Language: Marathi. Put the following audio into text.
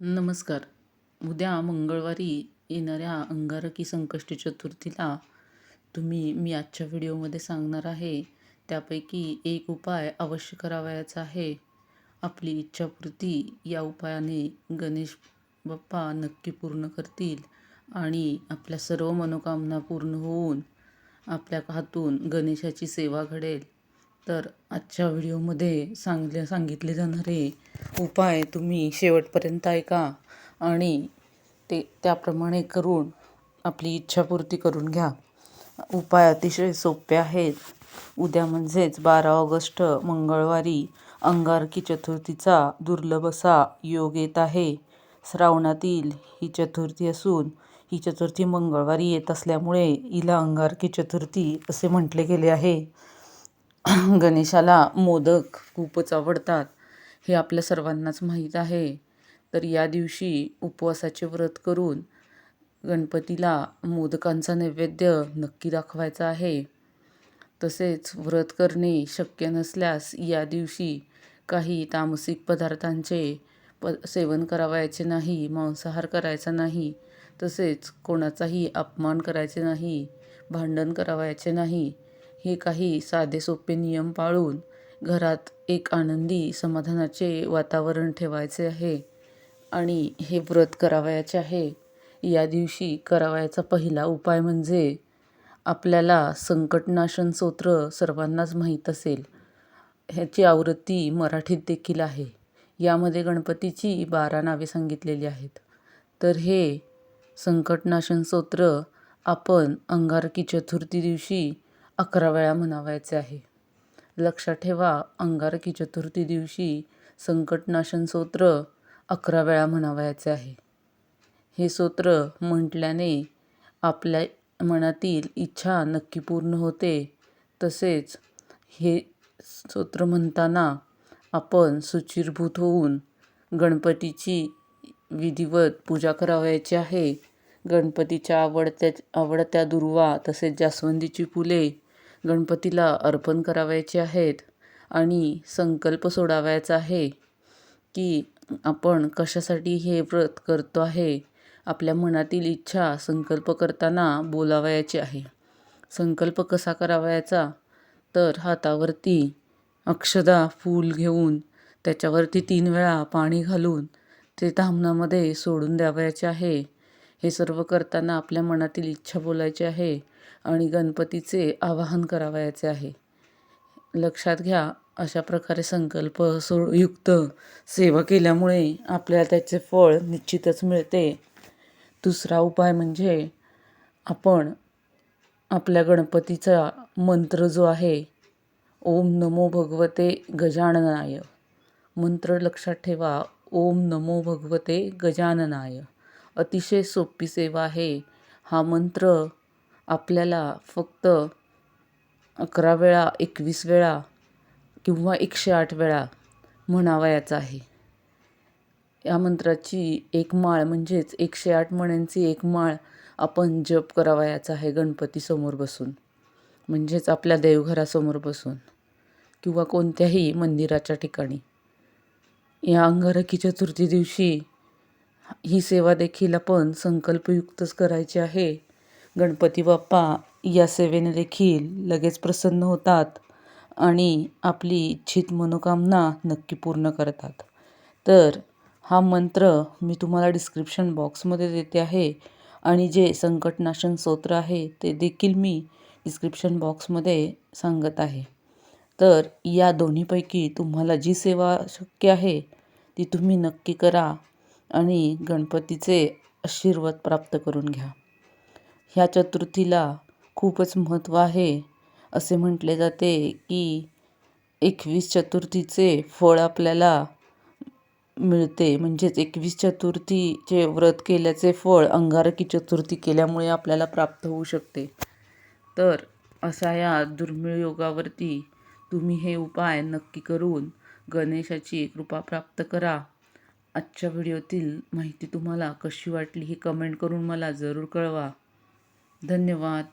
नमस्कार. उद्या मंगळवारी येणाऱ्या अंगारकी संकष्टी चतुर्थीला तुम्ही मी आजच्या व्हिडिओमध्ये सांगणार आहे त्यापैकी एक उपाय अवश्य करावयाचा आहे. आपली इच्छापूर्ती या उपायाने गणेश बाप्पा नक्की पूर्ण करतील आणि आपल्या सर्व मनोकामना पूर्ण होऊन आपल्या हातून गणेशाची सेवा घडेल. तर आजच्या व्हिडिओमध्ये सांगले सांगितले जाणारे उपाय तुम्ही शेवटपर्यंत ऐका आणि ते त्याप्रमाणे करून आपली इच्छापूर्ती करून घ्या. उपाय अतिशय सोपे आहेत. उद्या म्हणजेच बारा ऑगस्ट मंगळवारी अंगारकी चतुर्थीचा दुर्लभ असा योग येत आहे. श्रावणातील ही चतुर्थी असून ही चतुर्थी मंगळवारी येत असल्यामुळे हिला अंगारकी चतुर्थी असे म्हटले गेले आहे. गणेशाला मोदक खूपच आवडतात. हे आपल्या सर्वांनाच माहीत आहे. तर या दिवशी उपवासाचे व्रत करून गणपतीला मोदकांचा नैवेद्य नक्की दाखवायचा आहे. तसेच व्रत करणे शक्य नसल्यास या दिवशी काही तामसिक पदार्थांचे प सेवन करावयाचे नाही मांसाहार करायचा नाही तसेच कोणाचाही अपमान करायचे नाही भांडण करावयाचे नाही हे काही साधे सोपे नियम पाळून घरात एक आनंदी समाधानाचे वातावरण ठेवायचे आहे आणि हे व्रत करावयाचे आहे. या दिवशी करावयाचा पहिला उपाय म्हणजे आपल्याला संकटनाशन स्तोत्र सर्वांनाच माहीत असेल. ह्याची आवृत्ती मराठीत देखील आहे. यामध्ये गणपतीची बारा नावे सांगितलेली आहेत. तर हे संकटनाशन स्तोत्र आपण अंगारकी चतुर्थी दिवशी अकरा वेळा म्हणावायचे आहे. लक्षात ठेवा अंगारकी चतुर्थी दिवशी संकटनाशन स्तोत्र अकरा वेळा म्हणावयाचे आहे. हे स्तोत्र म्हटल्याने आपल्या मनातील इच्छा नक्की पूर्ण होते. तसेच हे स्तोत्र म्हणताना आपण सुचिरभूत होऊन गणपतीची विधिवत पूजा करावयाची आहे. गणपतीच्या आवडत्या आवडत्या दुर्वा तसेच जास्वंदीची फुले गणपतीला अर्पण करावयाचे आहेत आणि संकल्प सोडावयाचा आहे की आपण कशासाठी हे व्रत करतो आहे आपल्या मनातील इच्छा संकल्प करताना बोलावयाची आहे. संकल्प कसा करावयाचा? तर हातावरती अक्षदा फूल घेऊन त्याच्यावरती तीन वेळा पाणी घालून ते धामणामध्ये सोडून द्यावयाचे आहे. हे सर्व करताना आपल्या मनातील इच्छा बोलायची आहे आणि गणपतीचे आवाहन करावयाचे आहे. लक्षात घ्या अशा प्रकारे संकल्प सुयुक्त सेवा केल्यामुळे आपल्याला त्याचे फळ निश्चितच मिळते. दुसरा उपाय म्हणजे आपण आपल्या गणपतीचा मंत्र जो आहे ओम नमो भगवते गजाननाय. मंत्र लक्षात ठेवा ओम नमो भगवते गजाननाय. अतिशय सोपी सेवा आहे. हा मंत्र आपल्याला फक्त अकरा वेळा एकवीस वेळा किंवा एकशे आठ वेळा म्हणावयाचा आहे. या मंत्राची एक माळ म्हणजेच एकशे आठ मण्यांची एक माळ आपण जप करावयाचा आहे गणपतीसमोर बसून. म्हणजेच आपल्या देवघरासमोर बसून किंवा कोणत्याही मंदिराच्या ठिकाणी. या अंगारकी चतुर्थी दिवशी ही सेवा देखील आपण संकल्पयुक्तच करायची आहे. गणपती बाप्पा या सेवेने देखील लगेच प्रसन्न होतात आणि आपली इच्छित मनोकामना नक्की पूर्ण करतात. तर हा मंत्र मी तुम्हाला डिस्क्रिप्शन बॉक्समध्ये देते आहे आणि जे संकटनाशन स्तोत्र आहे ते देखील मी डिस्क्रिप्शन बॉक्समध्ये सांगत आहे. तर या दोन्हीपैकी तुम्हाला जी सेवा शक्य आहे ती तुम्ही नक्की करा आणि गणपतीचे आशीर्वाद प्राप्त करून घ्या. ह्या चतुर्थीला खूपच महत्त्व आहे असे म्हटले जाते की एकवीस चतुर्थीचे फळ आपल्याला मिळते. म्हणजेच एकवीस चतुर्थीचे व्रत केल्याचे फळ अंगारकी चतुर्थी केल्यामुळे आपल्याला प्राप्त होऊ शकते. तर असा या दुर्मिळ योगावरती तुम्ही हे उपाय नक्की करून गणेशाची कृपा प्राप्त करा. आजच्या व्हिडिओतील माहिती तुम्हाला कशी वाटली ही कमेंट करून मला जरूर कळवा. धन्यवाद.